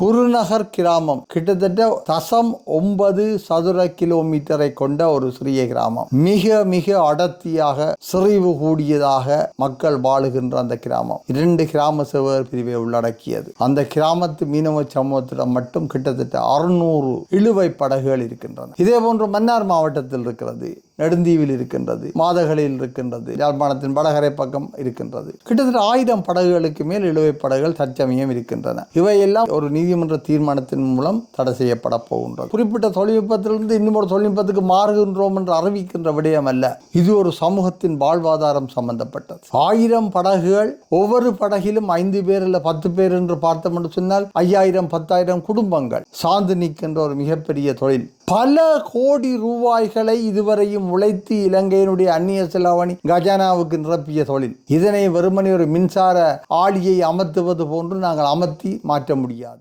குருநகர் கிராமம். கிட்டத்தட்ட தசம் ஒன்பது சதுர கிலோமீட்டரை கொண்ட ஒரு சிறிய கிராமம். மிக மிக அடர்த்தியாக சிறிவு கூடியதாக மக்கள் வாழுகின்ற அந்த கிராமம். இரண்டு கிராம சேவகர் பிரிவை உள்ளடக்கியது. அந்த கிராமத்து மீனவ சமூகத்திடம் மட்டும் கிட்டத்தட்ட அறுநூறு இழுவை படகுகள் இருக்கின்றன. இதே போன்று மன்னார் மாவட்டத்தில் இருக்கிறது. நெடுந்தீவில் இருக்கின்றது மாதகளில் இருக்கின்றது யாழ்ப்பாணத்தின் வடகரை பக்கம் இருக்கின்றது. கிட்டத்தட்ட ஆயிரம் படகுகளுக்கு மேல் இழுவை படகுகள் தற்சமயம் இருக்கின்றன. இவையெல்லாம் ஒரு நீதிமன்ற தீர்மானத்தின் மூலம் தடை செய்யப்பட போகின்றது. குறிப்பிட்ட தொழில்நுட்பத்திலிருந்து இன்னும் ஒரு தொழில்நுட்பத்துக்கு மாறுகின்றோம் என்று அறிவிக்கின்ற விடயம் அல்ல இது ஒரு சமூகத்தின் வாழ்வாதாரம் சம்பந்தப்பட்டது. ஆயிரம் படகுகள் ஒவ்வொரு படகிலும் ஐந்து பேர் இல்லை பத்து பேர் என்று பார்த்தோம் என்று சொன்னால் ஐயாயிரம் பத்தாயிரம் குடும்பங்கள் சார்ந்து நிற்கின்ற ஒரு மிகப்பெரிய தொழில். பல கோடி ரூபாய்களை இதுவரையும் உழைத்து இலங்கையினுடைய அந்நிய செலாவணி கஜானாவுக்கு நிரப்பிய தொழில். இதனை வெறுமனே ஒரு மின்சார ஆளியை அமர்த்துவது போன்று நாங்கள் அமர்த்தி மாற்ற முடியாது.